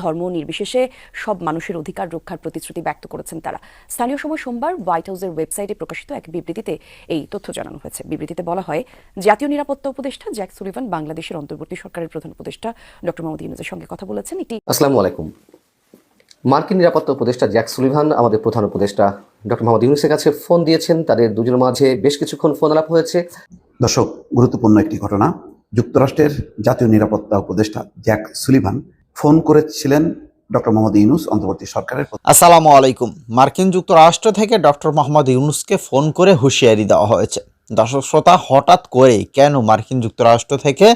ধর্ম নির্বিশেষে সব মানুষের অধিকার রক্ষার প্রতিশ্রুতি ব্যক্ত করেছেন তারা। স্থানীয় সময় সোমবার হোয়াইট হাউসের ওয়েবসাইটে প্রকাশিত এক বিবৃতিতে এই তথ্য জানানো হয়েছে। বিবৃতিতে বলা হয় জাতীয় নিরাপত্তা উপদেষ্টা জ্যাক সুলিভান বাংলাদেশের অন্তর্বর্তী সরকারের প্রধান উপদেষ্টা ডক্টর মোহাম্মদ ইউনুসের সঙ্গে কথা বলেছেন। এটি আসসালামু আলাইকুম। মার্কিন নিরাপত্তা উপদেষ্টা জ্যাক সুলিভান আমাদের প্রধান উপদেষ্টা ডক্টর মোহাম্মদ ইউনুসের কাছে ফোন দিয়েছেন। তাদের দুজনের মাঝে বেশ কিছুক্ষণ ফোন আলাপ হয়েছে। দর্শক গুরুত্বপূর্ণ একটি ঘটনা। যুক্তরাষ্ট্রের জাতীয় নিরাপত্তা উপদেষ্টা জ্যাক সুলিভান ফোন করেছিলেন ডক্টর মোহাম্মদ ইউনুস অন্তর্বর্তী সরকারের আসসালামু আলাইকুম। মার্কিন যুক্তরাষ্ট্র থেকে ডক্টর মোহাম্মদ ইউনুসকে ফোন করে হুঁশিয়ারি দেওয়া হয়েছে। দর্শক শ্রোতা হঠাৎ করে কেন মার্কিন যুক্তরাষ্ট্র থেকে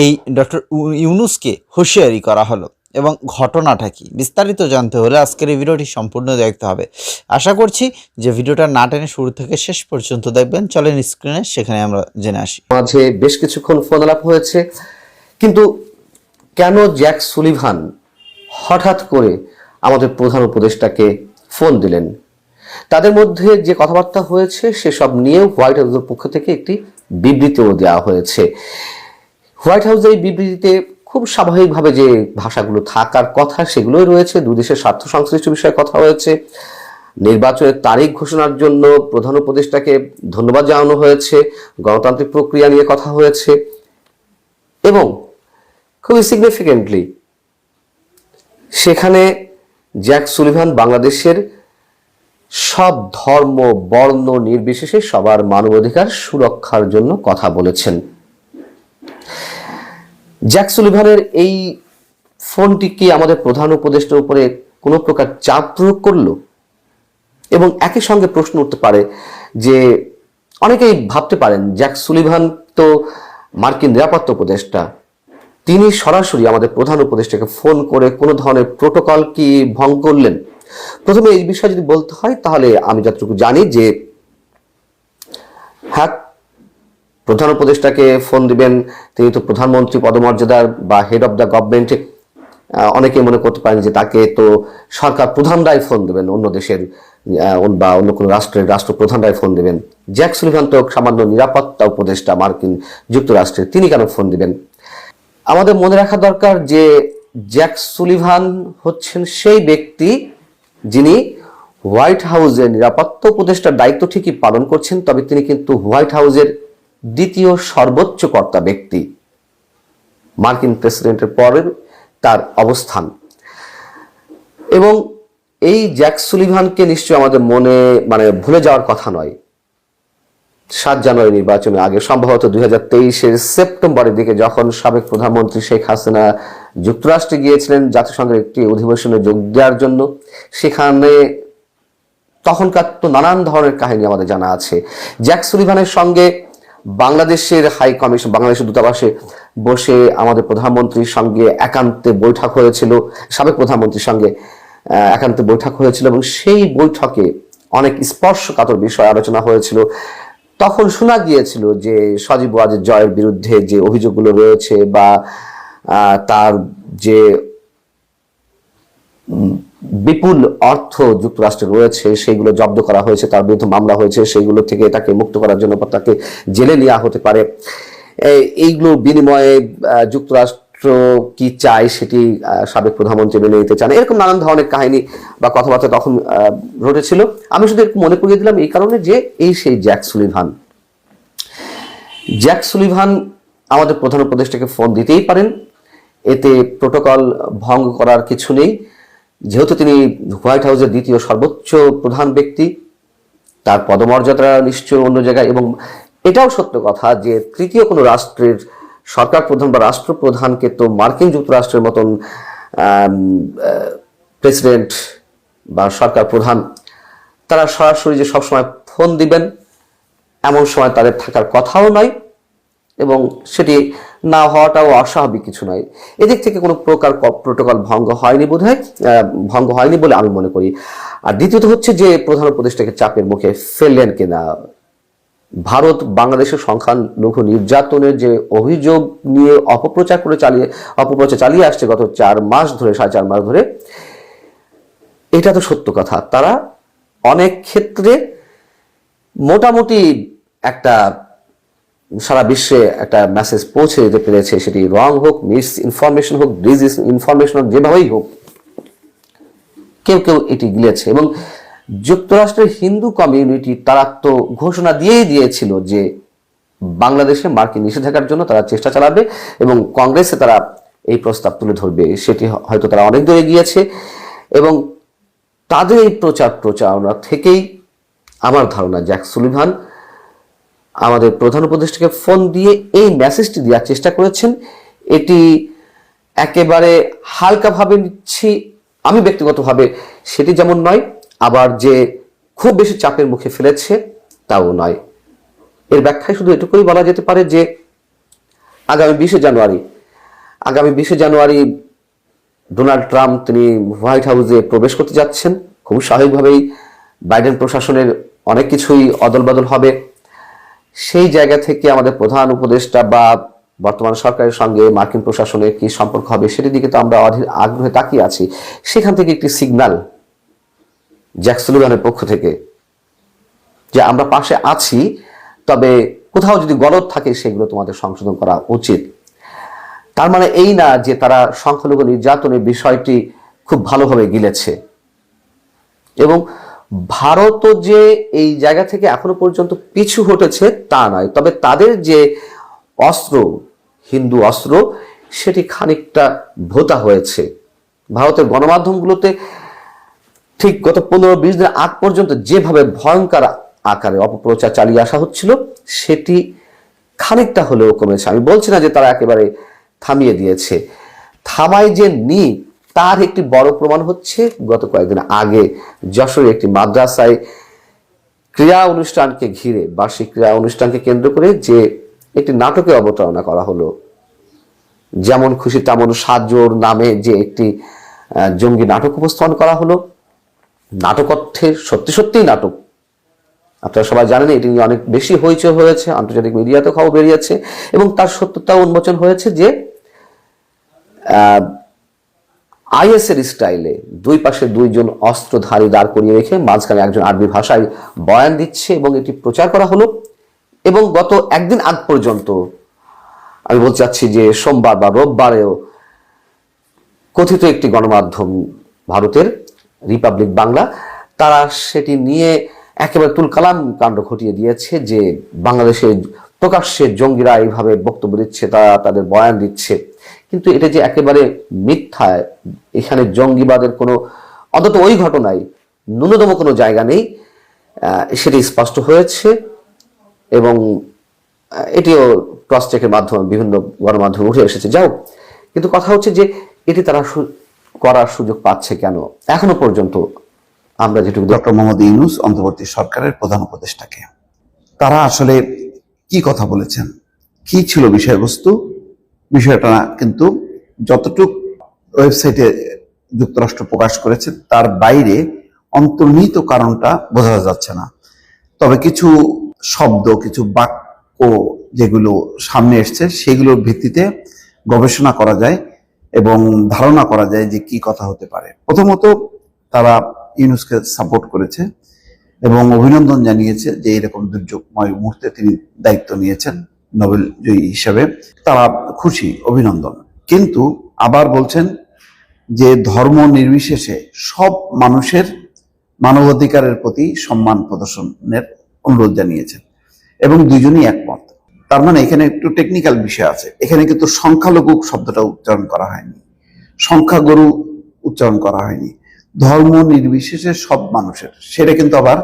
এই ডক্টর ইউনুসকে হুঁশিয়ারি করা হলো? এবং ঘটনাটা কি? বিস্তারিত জানতে হলে আজকের এই ভিডিওটি সম্পূর্ণ দেখতে হবে। আশা করছি যে ভিডিওটা না টেনে শুরু থেকে শেষ পর্যন্ত দেখবেন। চলেন স্ক্রিনে সেখানে আমরা জেনে আসি। মাঝে বেশ কিছুক্ষণ ফোন আলাপ হয়েছে কিন্তু কেন জ্যাক সুলিভান হঠাৎ করে আমাদের প্রধান উপদেষ্টাকে ফোন দিলেন? তাদের মধ্যে যে কথাবার্তা হয়েছে, সেসব নিয়েও হোয়াইট হাউসের পক্ষ থেকে একটি বিবৃতিও দেওয়া হয়েছে। হোয়াইট হাউসের এই বিবৃতিতে খুব স্বাভাবিকভাবে যে ভাষাগুলো থাকার কথা, সেগুলোই রয়েছে। দুই দেশের স্বার্থ সংশ্লিষ্ট বিষয়ে কথা হয়েছে। নির্বাচনের তারিখ ঘোষণার জন্য প্রধান উপদেষ্টাকে ধন্যবাদ জানানো হয়েছে। গণতান্ত্রিক প্রক্রিয়া নিয়ে কথা হয়েছে। এবং খুবই সিগনিফিকেন্টলি সেখানে জ্যাক সুলিভান বাংলাদেশের সব ধর্ম, বর্ণ নির্বিশেষে সবার মানবাধিকার সুরক্ষার জন্য কথা বলেছেন। জ্যাক সুলিভানের এই ফোনটি কি আমাদের প্রধান উপদেষ্টার উপরে কোনো প্রকার চাপ প্রয়োগ করল? এবং একই সঙ্গে প্রশ্ন উঠতে পারে যে অনেকেই ভাবতে পারেন জ্যাক সুলিভান তো মার্কিন নিরাপত্তা উপদেষ্টা তিনি সরাসরি আমাদের প্রধান উপদেষ্টাকে ফোন করে কোনো ধরনের প্রোটোকল কি ভঙ্গ করলেন? প্রথমে এই বিষয়ে যদি বলতে হয়, তাহলে আমি যতটুকু জানি যে হ্যাঁ প্রধান উপদেষ্টাকে ফোন দিবেন, তিনি তো প্রধানমন্ত্রী পদমর্যাদার বা হেড অফ দ্য গভর্নমেন্ট অনেকে মনে করতে পারেন যে তাকে তো সরকার প্রধানরাই ফোন দেবেন, অন্য দেশের বা অন্য কোনো রাষ্ট্রের রাষ্ট্রপ্রধানরাই ফোন দেবেন। জ্যাক সুলিভান তো সামান্য নিরাপত্তা উপদেষ্টা মার্কিন যুক্তরাষ্ট্রের, তিনি কেন ফোন দিবেন? আমাদের মনে রাখা দরকার যে জ্যাক সুলিভান হচ্ছেন সেই ব্যক্তি যিনি হোয়াইট হাউসের নিরাপত্তা উপদেষ্টার দায়িত্ব ঠিকই পালন করছেন, তবে তিনি কিন্তু হোয়াইট হাউসের দ্বিতীয় সর্বোচ্চ কর্তা ব্যক্তি। মার্কিন প্রেসিডেন্টের পরের তার অবস্থান। এবং এই জ্যাক সুলিভানকে নিশ্চয়ই আমাদের মনে মানে ভুলে যাওয়ার কথা নয়। সাত জানুয়ারি নির্বাচনের আগে, সম্ভবত দুই হাজার তেইশের সেপ্টেম্বরের দিকে যখন সাবেক প্রধানমন্ত্রী শেখ হাসিনা যুক্তরাষ্ট্রে গিয়েছিলেন জাতিসংঘের একটি অধিবেশনে যোগ দেওয়ার জন্য, সেখানে তখনকার তো নানান ধরনের কাহিনী আমাদের জানা আছে। জ্যাক সুলিভানের সঙ্গে বাংলাদেশের হাই কমিশন, বাংলাদেশের দূতাবাসে বসে আমাদের প্রধানমন্ত্রীর সঙ্গে একান্তে বৈঠক হয়েছিল, সাবেক প্রধানমন্ত্রীর সঙ্গে একান্তে বৈঠক হয়েছিল এবং সেই বৈঠকে অনেক স্পর্শকাতর বিষয় আলোচনা হয়েছিল। তখন শোনা গিয়েছিল যে সজীব ওয়াজের জয়ের বিরুদ্ধে যে অভিযোগগুলো রয়েছে বা তার যে বিপুল অর্থ যুক্তরাষ্ট্রে রয়েছে সেইগুলো জব্দ করা হয়েছে তার বিরুদ্ধে মামলা হয়েছে সেইগুলো থেকে তাকে মুক্ত করার জন্য তাকে জেলে নেওয়া হতে পারে। এইগুলো বিনিময়ে আহ, যুক্তরাষ্ট্র কি চায় সেটি সাবেক প্রধানমন্ত্রী মেনে নিতে চান, এরকম নানান ধরনের কাহিনী বা কথাবার্তা তখন ঘটেছিল আমি শুধু একটু মনে করিয়ে দিলাম এই কারণে যে এই সেই জ্যাক সুলিভান। জ্যাক সুলিভান আমাদের প্রধান উপদেষ্টাকে ফোন দিতেই পারেন। এতে প্রোটোকল ভঙ্গ করার কিছু নেই। যেহেতু তিনি হোয়াইট হাউসের দ্বিতীয় সর্বোচ্চ প্রধান ব্যক্তি, তার পদমর্যাদা নিশ্চয় অন্য জায়গায় এবং এটাও সত্য কথা যে তৃতীয় কোনো রাষ্ট্রের সরকার প্রধান বা রাষ্ট্রপ্রধানকে তো মার্কিন যুক্তরাষ্ট্রের মতন প্রেসিডেন্ট বা সরকার প্রধান, তারা সরাসরি যে সবসময় ফোন দিবেন, এমন সময় তাদের থাকার কথাও নয় এবং সেটি না হওয়াটাও অস্বাভাবিক কিছু নয়। এদিক থেকে কোনো প্রকার প্রোটোকল ভঙ্গ হয়নি বোধ ভঙ্গ হয়নি বলে আমি মনে করি। আর দ্বিতীয়ত হচ্ছে যে প্রধান উপদেষ্টাকে চাপের মুখে ফেললেন কিনা ভারত বাংলাদেশের সংখ্যালঘু নির্যাতনের যে অভিযোগ নিয়ে অপপ্রচার করে চালিয়ে, অপপ্রচার চালিয়ে আসছে গত চার মাস ধরে, সাড়ে চার মাস ধরে, এটা তো সত্য কথা। তারা অনেক ক্ষেত্রে মোটামুটি একটা সারা বিশ্বে একটা মেসেজ পৌঁছে যেতে পেরেছে, সেটি রং হোক মিস ইনফরমেশন হোক ডিজ ইনফরমেশন হোক, যেভাবেই হোক, কেউ কেউ এটি গিলেছে। এবং যুক্তরাষ্ট্রের হিন্দু কমিউনিটি তারা তো ঘোষণা দিয়েই দিয়েছিল যে বাংলাদেশে মার্কিন নিষেধাজ্ঞার জন্য তারা চেষ্টা চালাবে এবং কংগ্রেসে তারা এই প্রস্তাব তুলে ধরবে। সেটি হয়তো তারা অনেক দূরে গিয়েছে। এবং তাদের এই প্রচার প্রচারণা থেকেই আমার ধারণা, জ্যাক সুলিভান আমাদের প্রধান উপদেষ্টাকে ফোন দিয়ে এই মেসেজটি দেওয়ার চেষ্টা করেছেন। এটি একেবারে হালকাভাবে নিচ্ছি আমি ব্যক্তিগতভাবে, সেটি যেমন নয় আবার যে খুব বেশি চাপের মুখে ফেলেছে, তাও নয়। এর ব্যাখ্যায় শুধু এটুকুই বলা যেতে পারে যে, আগামী বিশে জানুয়ারি, আগামী বিশে জানুয়ারি ডোনাল্ড ট্রাম্প, তিনি হোয়াইট হাউসে প্রবেশ করতে যাচ্ছেন। খুব স্বাভাবিকভাবেই বাইডেন প্রশাসনের অনেক কিছুই অদল বদল হবে। সেই জায়গা থেকে আমাদের প্রধান উপদেষ্টা বা বর্তমান সরকারের সঙ্গে মার্কিন প্রশাসনের কি সম্পর্ক হবে, সেটির দিকে তো আমরা অধীর আগ্রহে তাকিয়ে আছি। সেখান থেকে একটি সিগন্যাল জ্যাক সুলিভানের পক্ষ থেকে যে আমরা পাশে আছি, তবে কোথাও যদি গলদ থাকে, সেগুলো তোমাদের সংশোধন করা উচিত। তার মানে এই না যে তারা সংখ্যালঘু নির্যাতনের বিষয়টি খুব ভালোভাবে গিলেছে। এবং ভারতও যে এই জায়গা থেকে এখনও পর্যন্ত পিছু হটেছে, তা নয়। তবে তাদের যে অস্ত্র, হিন্দু অস্ত্র, সেটি খানিকটা ভোতা হয়েছে। ভারতের গণমাধ্যমগুলোতে ঠিক গত পনেরো বিশ দিন আগ পর্যন্ত যেভাবে ভয়ঙ্কর আকারে অপপ্রচার চালিয়ে আসা হচ্ছিল, সেটি খানিকটা হলেও কমেছে। আমি বলছি না যে তারা একেবারে থামিয়ে দিয়েছে। থামাই যে নি, তার একটি বড় প্রমাণ হচ্ছে, গত কয়েকদিন আগে যশোরের একটি মাদ্রাসায় ক্রীড়া অনুষ্ঠানকে ঘিরে, বার্ষিক ক্রীড়া অনুষ্ঠানকে কেন্দ্র করে যে একটি নাটকে অবতারণা করা হলো, যেমন খুশি তেমন সাজোর নামে যে একটি জঙ্গি নাটক উপস্থাপন করা হলো নাটক অর্থে সত্যি সত্যিই নাটক। আপনারা সবাই জানেন এটি নিয়ে অনেক বেশি হইচই হয়েছে, আন্তর্জাতিক মিডিয়াতে খবর বেরিয়েছে এবং তার সত্যতা উন্মোচন হয়েছে যে আইএসের স্টাইলে দুই পাশে দুইজন অস্ত্রধারী দাঁড় করিয়ে রেখে মাঝখানে একজন আরবি ভাষায় বয়ান দিচ্ছে এবং এটি প্রচার করা হলো এবং গত একদিন আগ পর্যন্ত আমি বলতে চাচ্ছি যে সোমবার বা রোববারেও কথিত একটি গণমাধ্যম ভারতের রিপাবলিক বাংলা তারা সেটি নিয়ে একেবারে তুলকালাম কাণ্ড ঘটিয়ে দিয়েছে যে বাংলাদেশে প্রকাশ্যে জঙ্গিরা এইভাবে বক্তব্য দিচ্ছে, তারা তাদের বয়ান দিচ্ছে। কিন্তু এটা যে একেবারে মিথ্যা, এখানে জঙ্গিবাদের কোনো অন্তত ওই ঘটনায় ন্যূনতম কোনো জায়গা নেই সেটি স্পষ্ট হয়েছে এবং এটিও ক্রস চেকের মাধ্যমে বিভিন্ন গণমাধ্যমে উঠে এসেছে। যাও কিন্তু কথা হচ্ছে যে এটি তারা করার সুযোগ পাচ্ছে কেন? এখনও পর্যন্ত আমরা যেটুকু ডক্টর মোহাম্মদ ইউনুস অন্তর্বর্তী সরকারের প্রধান উপদেষ্টাকে। তারা আসলে কি কথা বলেছেন? কি ছিল বিষয়বস্তু? বিষয়টা কিন্তু যতটুক ওয়েবসাইটে যুক্তরাষ্ট্র প্রকাশ করেছে, তার বাইরে অন্তর্নিহিত কারণটা বোঝা যাচ্ছে না। তবে কিছু শব্দ, কিছু বাক্য যেগুলো সামনে এসছে, সেগুলোর ভিত্তিতে গবেষণা করা যায়। এবং ধারণা করা যায় যে কি কথা হতে পারে। প্রথমত তারা ইউনুসকে সাপোর্ট করেছে এবং অভিনন্দন জানিয়েছে যে এরকম দুর্যোগময় মুহূর্তে তিনি দায়িত্ব নিয়েছেন নোবেল জয়ী হিসাবে। তারা খুশি, অভিনন্দন। কিন্তু আবার বলছেন যে ধর্ম নির্বিশেষে সব মানুষের মানবাধিকারের প্রতি সম্মান প্রদর্শনের অনুরোধ জানিয়েছেন এবং দুজনই একমত। তার মানে এখানে একটু টেকনিক্যাল বিষয় আছে। এখানে কিন্তু সংখ্যালঘু শব্দটা উচ্চারণ করা হয়নি। সংখ্যাগরু উচ্চারণ করা হয়নি। ধর্ম নির্বিশেষে সব মানুষের। সেটা কিন্তু আবার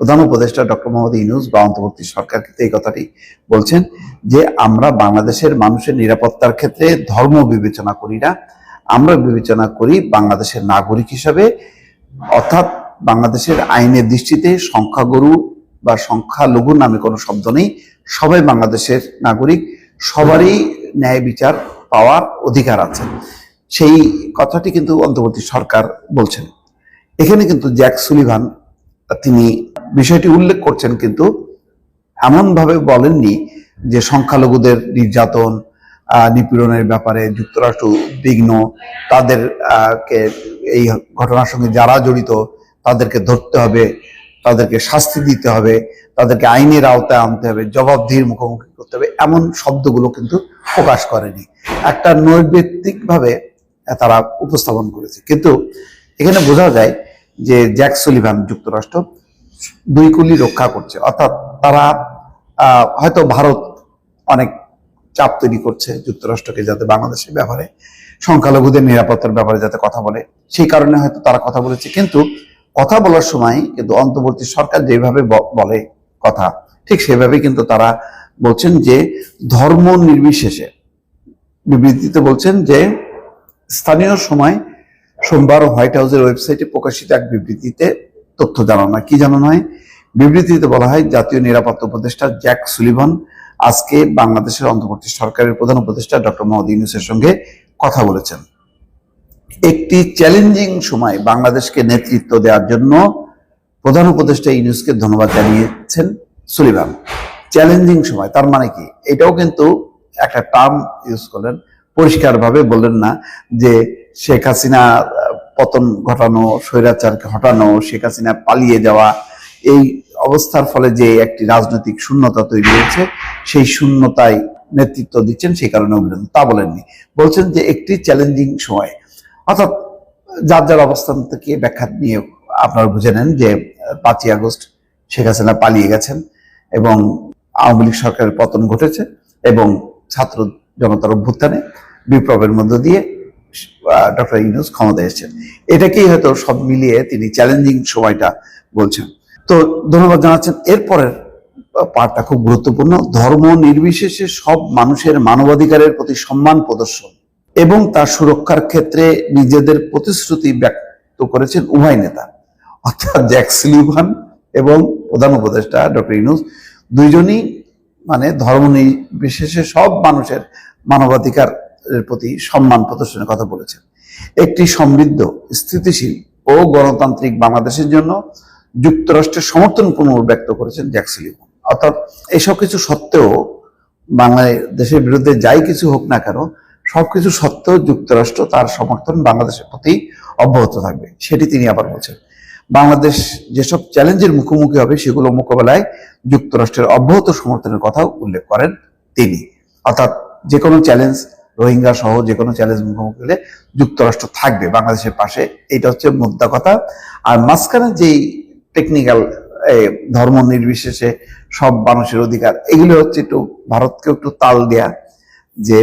প্রধান উপদেষ্টা ডক্টর মোহাম্মদ ইউনুস বা অন্তর্বর্তী সরকার কিন্তু এই কথাটি বলছেন যে, আমরা বাংলাদেশের মানুষের নিরাপত্তার ক্ষেত্রে ধর্ম বিবেচনা করি না। আমরা বিবেচনা করি বাংলাদেশের নাগরিক হিসাবে। অর্থাৎ বাংলাদেশের আইনের দৃষ্টিতে সংখ্যাগরু বা সংখ্যালঘু নামে কোনো শব্দ নেই। সবাই বাংলাদেশের নাগরিক সবারই ন্যায় বিচার পাওয়ার অধিকার আছে। সেই কথাটি কিন্তু অন্তর্বর্তী সরকার বলছেন। এখানে কিন্তু জ্যাক সুলিভান তিনি বিষয়টি উল্লেখ করছেন কিন্তু এমনভাবে বলেননি যে সংখ্যালঘুদের নির্যাতন নিপীড়নের ব্যাপারে যুক্তরাষ্ট্র উদ্বিগ্ন তাদের আহ, কে এই ঘটনার সঙ্গে যারা জড়িত তাদেরকে ধরতে হবে। তাদেরকে শাস্তি দিতে হবে, তাদেরকে আইনের আওতায় আনতে হবে, জবাবদিহির মুখোমুখি করতে হবে, এমন শব্দগুলো কিন্তু প্রকাশ করেনি। একটা নৈর্ব্যক্তিকভাবে তারা উপস্থাপন করেছে। কিন্তু এখানে বোঝা যায় যে জ্যাক সুলিভান যুক্তরাষ্ট্র দুই কুলি রক্ষা করছে। অর্থাৎ তারা হয়তো ভারত অনেক চাপ তৈরি করছে যুক্তরাষ্ট্রকে যাতে বাংলাদেশের ব্যাপারে, সংখ্যালঘুদের নিরাপত্তার ব্যাপারে যাতে কথা বলে। সেই কারণে হয়তো তারা কথা বলেছে। কিন্তু কথা বলার সময় কিন্তু অন্তর্বর্তী সরকার যেভাবে বলে কথা, ঠিক সেভাবে কিন্তু তারা বলছেন যে ধর্ম নির্বিশেষে। বিবৃতিতে বলছেন যে স্থানীয় সময় সোমবার হোয়াইট হাউসের ওয়েবসাইটে প্রকাশিত এক বিবৃতিতে তথ্য জানানো হয়। কি জানানো হয়? বিবৃতিতে বলা হয়, জাতীয় নিরাপত্তা উপদেষ্টা জ্যাক সুলিভান আজকে বাংলাদেশের অন্তর্বর্তী সরকারের প্রধান উপদেষ্টা ডক্টর মোহাম্মদ ইউনুসের সঙ্গে কথা বলেছেন। একটি চ্যালেঞ্জিং সময় বাংলাদেশকে নেতৃত্ব দেওয়ার জন্য প্রধান উপদেষ্টা ইউনুসকে ধন্যবাদ জানিয়েছেন সুলিভান চ্যালেঞ্জিং সময়, তার মানে কি? এটাও কিন্তু একটা টার্ম ইউজ করলেন। পরিষ্কারভাবে বললেন না যে শেখ হাসিনা পতন ঘটানো, স্বৈরাচারকে হটানো, শেখ হাসিনা পালিয়ে যাওয়া, এই অবস্থার ফলে যে একটি রাজনৈতিক শূন্যতা তৈরি হয়েছে, সেই শূন্যতায় নেতৃত্ব দিচ্ছেন, সেই কারণে অভিনন্দন তা বলেননি। বলছেন যে একটি চ্যালেঞ্জিং সময় অর্থাৎ যার যার অবস্থান থেকে ব্যাখ্যা নিয়ে আপনারা বুঝে নেন যে পাঁচই আগস্ট শেখ হাসিনা পালিয়ে গেছেন এবং আওয়ামী লীগ সরকারের পতন ঘটেছে এবং ছাত্র জনতার অভ্যুত্থানে বিপ্লবের মধ্য দিয়ে ডক্টর ইউনুস ক্ষমতায় এসেছেন। এটাকেই হয়তো সব মিলিয়ে তিনি চ্যালেঞ্জিং সময়টা বলছেন। তো ধন্যবাদ জানাচ্ছেন। এরপরের পার্টটা খুব গুরুত্বপূর্ণ। ধর্ম নির্বিশেষে সব মানুষের মানবাধিকারের প্রতি সম্মান প্রদর্শন। এবং তার সুরক্ষার ক্ষেত্রে নিজেদের প্রতিশ্রুতি ব্যক্ত করেছেন উভয় নেতা, অর্থাৎ জ্যাক সুলিভান এবং প্রধান উপদেষ্টা ডক্টর ইউনুস, দুইজনই মানে ধর্ম নির্বিশেষে সব মানুষের মানবাধিকারের প্রতি সম্মান প্রদর্শনের কথা বলেছেন। একটি সমৃদ্ধ, স্থিতিশীল ও গণতান্ত্রিক বাংলাদেশের জন্য যুক্তরাষ্ট্রের সমর্থন পুনর্ব্যক্ত করেছেন জ্যাক সুলিভান। অর্থাৎ এসব কিছু সত্ত্বেও বাংলাদেশের বিরুদ্ধে যাই কিছু হোক না কেন সবকিছু সত্ত্বেও যুক্তরাষ্ট্র তার সমর্থন বাংলাদেশের প্রতি অব্যাহত থাকবে, সেটি তিনি আবার বলছেন। বাংলাদেশ যেসব চ্যালেঞ্জের মুখোমুখি হবে সেগুলো মোকাবেলায় যুক্তরাষ্ট্রের অব্যাহত সমর্থনের কথাও উল্লেখ করেন তিনি। অর্থাৎ যে কোনো চ্যালেঞ্জ, রোহিঙ্গা সহ যে কোনো চ্যালেঞ্জ মুখোমুখি হলে যুক্তরাষ্ট্র থাকবে বাংলাদেশের পাশে এটা হচ্ছে মুদ্রা কথা। আর মাঝখানে যেই টেকনিক্যাল ধর্ম নির্বিশেষে সব মানুষের অধিকার, এগুলো হচ্ছে একটু ভারতকে একটু তাল দেয়া যে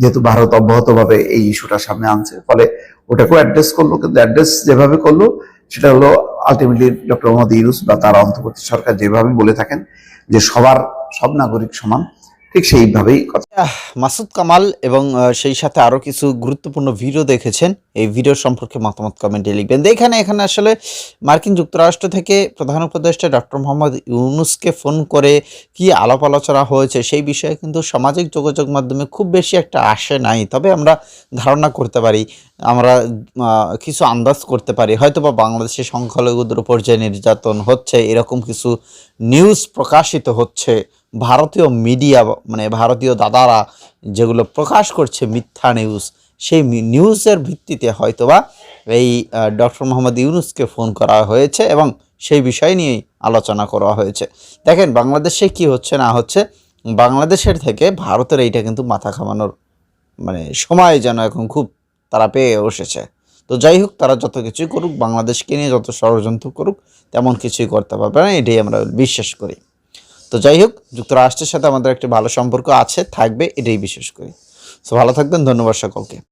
যেহেতু ভারত অব্যাহতভাবে এই ইস্যুটা সামনে আনছে। ফলে ওটাকেও অ্যাড্রেস করল, কিন্তু অ্যাড্রেস যেভাবে করল, সেটা হলো আলটিমেটলি ডক্টর মোহাম্মদ ইউনুস বা তার অন্তর্বর্তী সরকার যেভাবে বলে থাকেন যে সবার, সব নাগরিক সমান। ঠিক সেইভাবেই মাসুদ কামাল এবং সেই সাথে আরও কিছু গুরুত্বপূর্ণ ভিডিও দেখেছেন। এই ভিডিও সম্পর্কে মতামত কমেন্টে লিখবেন। এখানে এখানে আসলে মার্কিন যুক্তরাষ্ট্র থেকে প্রধান উপদেষ্টা ডক্টর মোহাম্মদ ইউনুসকে ফোন করে কি আলাপ আলোচনা হয়েছে সেই বিষয়ে কিন্তু সামাজিক যোগাযোগ মাধ্যমে খুব বেশি একটা আসে নাই। তবে আমরা ধারণা করতে পারি, আমরা কিছু আন্দাজ করতে পারি। হয়তো বা বাংলাদেশের সংখ্যালঘুদের উপর যে নির্যাতন হচ্ছে, এরকম কিছু নিউজ প্রকাশিত হচ্ছে। ভারতীয় মিডিয়া মানে ভারতীয় দাদারা যেগুলো প্রকাশ করছে মিথ্যা নিউজ সেই নিউজের ভিত্তিতে হয়তোবা এই ডক্টর মোহাম্মদ ইউনুসকে ফোন করা হয়েছে এবং সেই বিষয় নিয়েই আলোচনা করা হয়েছে। দেখেন, বাংলাদেশে কি হচ্ছে না হচ্ছে, বাংলাদেশের থেকে ভারতের এইটা কিন্তু মাথা খামানোর মানে সময় যেন এখন খুব তারা পেয়ে বসেছে তো যাই হোক, তারা যত কিছুই করুক, বাংলাদেশকে নিয়ে যত ষড়যন্ত্র করুক, তেমন কিছুই করতে পারবে না, এটাই আমরা বিশ্বাস করি। তো যাই হোক, যুক্তরাষ্ট্রের সাথে আমাদের একটি ভালো সম্পর্ক আছে, থাকবে, এটাই বিশেষ করে। সো ভালো থাকবেন, ধন্যবাদ সকলকে।